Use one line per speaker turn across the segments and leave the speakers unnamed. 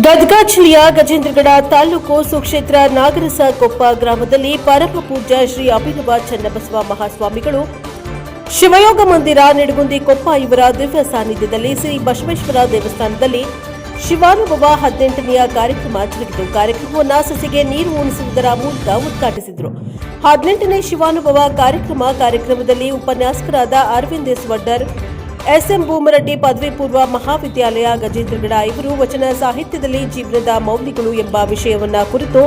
ಗದಗ ಜಿಲ್ಲೆಯ ಗಜೇಂದ್ರಗಡ ತಾಲೂಕು ಸುಕ್ಷೇತ್ರ ನಾಗರಸ ಕೊಪ್ಪ ಗ್ರಾಮದಲ್ಲಿ ಪರಮ ಪೂಜ್ಯ ಶ್ರೀ ಅಭಿನವ ಚನ್ನಬಸವ ಮಹಾಸ್ವಾಮಿಗಳು ಶಿವಯೋಗ ಮಂದಿರ, ನಿಡಗುಂದಿ ಕೊಪ್ಪ ಇವರ ದಿವ್ಯ ಸಾನ್ನಿಧ್ಯದಲ್ಲಿ ಶ್ರೀ ಬಸವೇಶ್ವರ ದೇವಸ್ಥಾನದಲ್ಲಿ ಶಿವಾನುಭವ ಹದಿನೆಂಟನೆಯ ಕಾರ್ಯಕ್ರಮ ಜರುಗಿತು. ಕಾರ್ಯಕ್ರಮವನ್ನು ಸಸಿಗೆ ನೀರು ಉಣಿಸುವುದರ ಮೂಲಕ ಉದ್ಘಾಟಿಸಿದರು. ಹದಿನೆಂಟನೇ ಶಿವಾನುಭವ ಕಾರ್ಯಕ್ರಮ ಕಾರ್ಯಕ್ರಮದಲ್ಲಿ ಉಪನ್ಯಾಸಕರಾದ Arvind S Vaddar S M Bhumaraddi ಪದವಿ ಪೂರ್ವ ಮಹಾವಿದ್ಯಾಲಯ ಗಜೇಂದ್ರಗಡ ಇವರು ವಚನ ಸಾಹಿತ್ಯದಲ್ಲಿ ಜೀವನದ ಮೌಲ್ಯಗಳು ಎಂಬ ವಿಷಯವನ್ನ ಕುರಿತು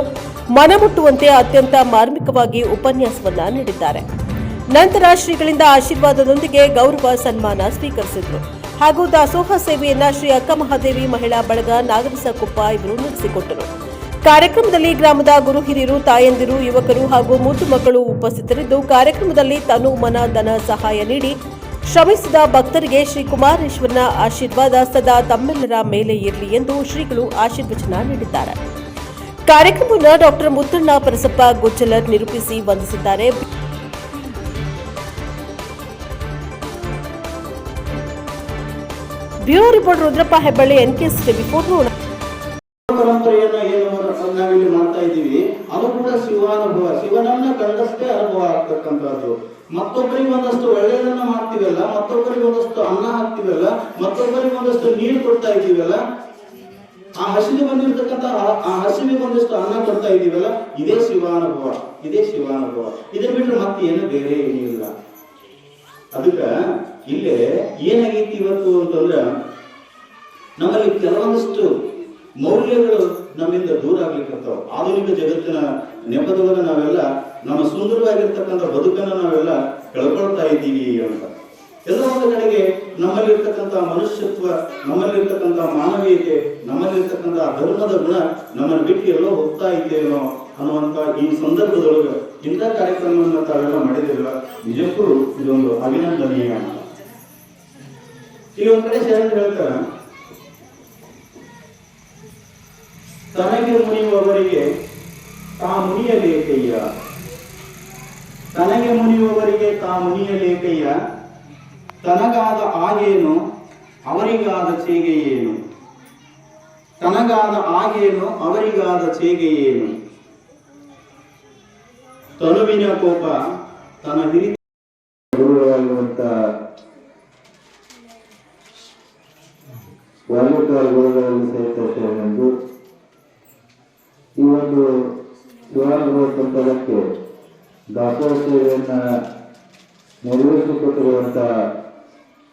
ಮನಮುಟ್ಟುವಂತೆ ಅತ್ಯಂತ ಮಾರ್ಮಿಕವಾಗಿ ಉಪನ್ಯಾಸವನ್ನ ನೀಡಿದ್ದಾರೆ. ನಂತರ ಶ್ರೀಗಳಿಂದ ಆಶೀರ್ವಾದದೊಂದಿಗೆ ಗೌರವ ಸನ್ಮಾನ ಸ್ವೀಕರಿಸಿದರು. ಹಾಗೂ ದಾಸೋಹ ಸೇವೆಯನ್ನ ಶ್ರೀ ಅಕ್ಕ ಮಹಾದೇವಿ ಮಹಿಳಾ ಬಳಗ ನಾಗರಸ ಕೊಪ್ಪ ಇವರು ನಡೆಸಿಕೊಟ್ಟರು. ಕಾರ್ಯಕ್ರಮದಲ್ಲಿ ಗ್ರಾಮದ ಗುರು ಹಿರಿಯರು, ತಾಯಂದಿರು, ಯುವಕರು ಹಾಗೂ ಮುದ್ದು ಮಕ್ಕಳು ಉಪಸ್ಥಿತರಿದ್ದು, ಕಾರ್ಯಕ್ರಮದಲ್ಲಿ ತನು ಮನ, ಧನ, ಸಹಾಯ ನೀಡಿ ಶ್ರಮಿಸಿದ ಭಕ್ತರಿಗೆ ಶ್ರೀ ಕುಮಾರೇಶ್ವರನ ಆಶೀರ್ವಾದ ಸದಾ ತಮ್ಮೆಲ್ಲರ ಮೇಲೆ ಇರಲಿ ಎಂದು ಶ್ರೀಗಳು ಆಶೀರ್ವಚನ ನೀಡಿದ್ದಾರೆ. ಕಾರ್ಯಕ್ರಮವನ್ನು ಡಾಕ್ಟರ್ ಮುತ್ತಣ್ಣ ಪರಸಪ್ಪ ಗೊಚ್ಚಲರ್ ನಿರೂಪಿಸಿ ವಂದಿಸಿದ್ದಾರೆ. Bureau report Rudrappa Hebballi, NKS TV four ನೋಡ
ಪರಂಪರೆಯನ್ನ ಏನು ನಾವಿಲ್ಲಿ ಮಾಡ್ತಾ ಇದ್ದೀವಿ ಅದು ಕೂಡ ಶಿವಾನುಭವ ಶಿವನನ್ನ ಕಂಡಷ್ಟೇ ಅನುಭವ ಆಗ್ತಕ್ಕಂಥದ್ದು ಮತ್ತೊಬ್ಬರಿಗೆ ಒಂದಷ್ಟು ಒಳ್ಳೆಯದನ್ನ ಮಾಡ್ತೀವಲ್ಲ, ಮತ್ತೊಬ್ಬರಿಗೆ ಒಂದಷ್ಟು ಅನ್ನ ಹಾಕ್ತಿವಲ್ಲ, ಮತ್ತೊಬ್ಬರಿಗೆ ಒಂದಷ್ಟು ನೀರು ಕೊಡ್ತಾ ಇದ್ದೀವಲ್ಲ, ಆ ಹಸಿಗೆ ಬಂದಿರ್ತಕ್ಕಂಥ ಆ- ಹಸಿವಿಗೆ ಒಂದಷ್ಟು ಅನ್ನ ಕೊಡ್ತಾ ಇದ್ದೀವಲ್ಲ, ಇದೇ ಶಿವಾನುಭವ ಇದೇ ಶಿವಾನುಭವ. ಇದನ್ನ ಬಿಟ್ರೆ ಮತ್ತೆ ಏನು ಬೇರೆ ಏನಿಲ್ಲ ಅದಕ್ಕ ಇಲ್ಲೇ ಏನಾಗೈತಿ ಇವತ್ತು ಅಂತಂದ್ರ, ನಮ್ಮಲ್ಲಿ ಕೆಲವೊಂದಿಷ್ಟು ಮೌಲ್ಯಗಳು ನಮ್ಮಿಂದ ದೂರ ಆಗ್ಲಿಕ್ಕತ್ತಾವ ಆಧುನಿಕ ಜಗತ್ತಿನ ನೆಪದವನ್ನ ನಾವೆಲ್ಲ, ನಮ್ಮ ಸುಂದರವಾಗಿರ್ತಕ್ಕಂಥ ಬದುಕನ್ನ ನಾವೆಲ್ಲ ಕಳ್ಕೊಳ್ತಾ ಇದ್ದೀವಿ ಅಂತ. ಎಲ್ಲ ಒಂದು ಕಡೆಗೆ ನಮ್ಮಲ್ಲಿರ್ತಕ್ಕಂಥ ಮನುಷ್ಯತ್ವ, ನಮ್ಮಲ್ಲಿರ್ತಕ್ಕಂಥ ಮಾನವೀಯತೆ, ನಮ್ಮಲ್ಲಿರ್ತಕ್ಕಂಥ ಧರ್ಮದ ಗುಣ ನಮ್ಮನ್ನು ಬಿಟ್ಟು ಎಲ್ಲೋ ಹೋಗ್ತಾ ಇದ್ದೇನೋ ಅನ್ನುವಂತ ಈ ಸಂದರ್ಭದೊಳಗೆ ಇಂಥ ಕಾರ್ಯಕ್ರಮವನ್ನು ತಾವೆಲ್ಲ ಮಾಡಿದಿರಲ್ಲ ನಿಜಕ್ಕೂ ಇದೊಂದು ಅಭಿನಂದನೀಯ ಅಂತ. ಈಗ ಒಂದ್ ಕಡೆ ಹೇಳ್ತಾರ ತನಗೆ ಮುನಿಯುವವರಿಗೆ ತಾ ಮುನಿಯಲೇಕಯ್ಯ ತನಗೆ ಮುನಿಯುವವರಿಗೆ ತಾ ಮುನಿಯಲೇಕಯ್ಯ ತನಗಾದ ಆಗೇನು ಅವರಿಗಾದ ಚೇಗೆ ಏನು. ತನಗಾದ ಆಗೇನು ಅವರಿಗಾದ ಚೇಗೆ ಏನು. ತನುವಿನ ಕೋಪ ತನ್ನ ಹಿರಿ
ಗುರುಗಳಾಗಿರುವಂತ ವಾಲ್ಮೀಕಿ ಗುರುಗಳನ್ನು ಸಹಿತ ಎಂದು ಒಂದು ಶಿವಾನುಭವ ಸಂಪದಕ್ಕೆ ದಾಸೋಹ ಸೇವೆಯನ್ನ ನಿರ್ವಹಿಸಿಕೊಟ್ಟಿರುವಂತ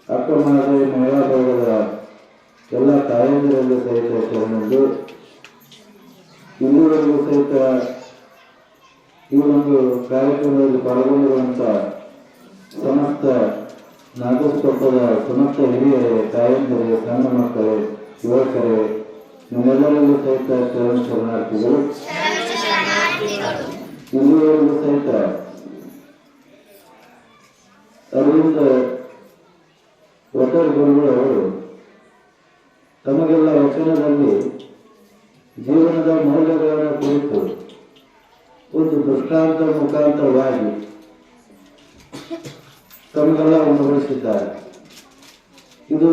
ಅಕ್ಕ ಮಹಾದೇವಿ ಮಹಿಳಾ ಭಾಗದ ಎಲ್ಲ ತಾಯಂದಿರಲ್ಲೂ ಸಹಿತ ಶರಣೆಂದು ಇಲ್ಲಿವರೆಗೂ ಸಹಿತ ಈ ಒಂದು ಕಾರ್ಯಕ್ರಮದಲ್ಲಿ ಪಾಲ್ಗೊಂಡಿರುವಂತಹ ಸಮಸ್ತ ನಾಗಸ್ಕೊಪ್ಪದ ಸಮಸ್ತ ಹಿರಿಯರೇ, ತಾಯಂದಿರೇ, ಸಣ್ಣ ಮಕ್ಕಳೇ, ಯುವಕರೇ ನಿಮ್ಮೆಲ್ಲರಿಗೂ ಸಹಿತ ಶರಣ ಶರಣಾರ್ಥಿಗಳು ಸಹಿತ ಅರವಿಂದ ವಟರ್ ಗುರುಗಳು ಅವರು ತಮಗೆಲ್ಲ ವಚನದಲ್ಲಿ ಜೀವನದ ಮೌಲ್ಯಗಳನ್ನು ಕುರಿತು ಒಂದು ದೃಷ್ಟಾಂತ ಮುಖಾಂತರವಾಗಿ ತಮಗೆಲ್ಲ ಉಣಬಡಿಸಿದ್ದಾರೆ. ಇದು